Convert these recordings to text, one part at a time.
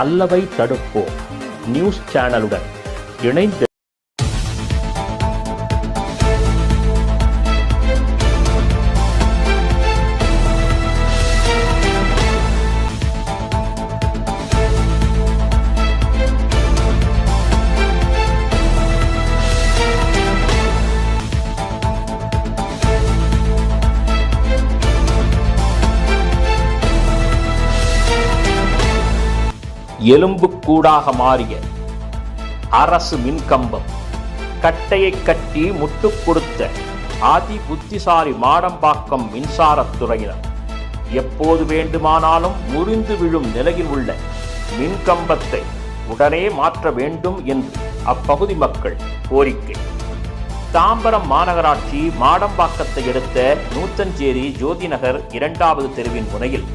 அல்லவை தடுப்போம். News சேனலுடன் இணைந்து எலும்புக்கூடாக மாறிய அரசு மின்கம்பம். கட்டையை கட்டி முட்டு கொடுத்த ஆதி புத்திசாலி மாடம்பாக்கம் மின்சாரத்துறையினர் எப்போது வேண்டுமானாலும் முறிந்து விழும் நிலையில் உள்ள மின்கம்பத்தை உடனே மாற்ற வேண்டும் என்று அப்பகுதி மக்கள் கோரிக்கை. தாம்பரம் மாநகராட்சி மாடம்பாக்கத்தை எடுத்த நூத்தஞ்சேரி ஜோதிநகர் இரண்டாவது தெருவின் முனையில்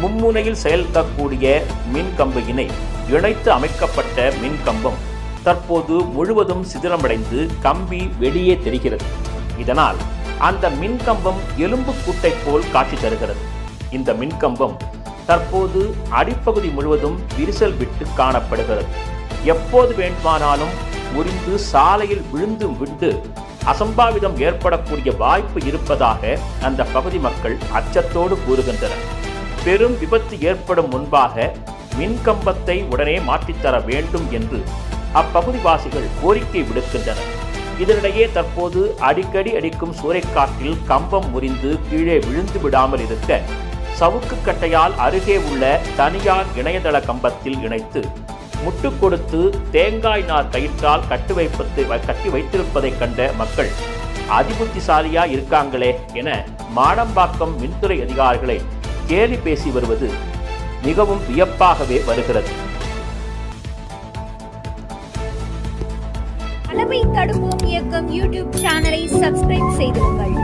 மும்முனையில் செயல்படக்கூடிய மின் கம்பியினை இணைத்து அமைக்கப்பட்ட மின் கம்பம் தற்போது முழுவதும் சிதிலமடைந்து கம்பி வெளியே தெரிகிறது. இதனால் அந்த மின்கம்பம் எலும்பு கூட்டை போல் காட்சி தருகிறது. இந்த மின்கம்பம் தற்போது அடிப்பகுதி முழுவதும் விரிசல் விட்டு காணப்படுகிறது. எப்போது வேண்டுமானாலும் முறிந்து சாலையில் விழுந்து விட்டு அசம்பாவிதம் ஏற்படக்கூடிய வாய்ப்பு இருப்பதாக அந்த பகுதி மக்கள் அச்சத்தோடு கூறுகின்றனர். பெரும் விபத்து ஏற்படும் முன்பாக மின்கம்பத்தை உடனே மாற்றித்தர வேண்டும் என்று அப்பகுதிவாசிகள் கோரிக்கை விடுக்கின்றனர். இதனிடையே தற்போது அடிக்கடி அடிக்கும் சூறைக்காற்றில் கம்பம் முறிந்து கீழே விழுந்து விடாமல் இருக்க சவுக்கு கட்டையால் அருகே உள்ள தனியார் இணையதள கம்பத்தில் இணைத்து முட்டு கொடுத்து தேங்காய் நார் கயிற்றால் கட்டு வைப்பது கட்டி வைத்திருப்பதைக் கண்ட மக்கள் அதிபுத்திசாலியா இருக்காங்களே என மாடம்பாக்கம் மின்துறை அதிகாரிகளை கேலி பேசி வருவது மிகவும் வியப்பாகவே வருகிறது. அளவை தடுப்போம் இயக்கம் யூடியூப் சேனலை சப்ஸ்கிரைப் செய்திருங்கள்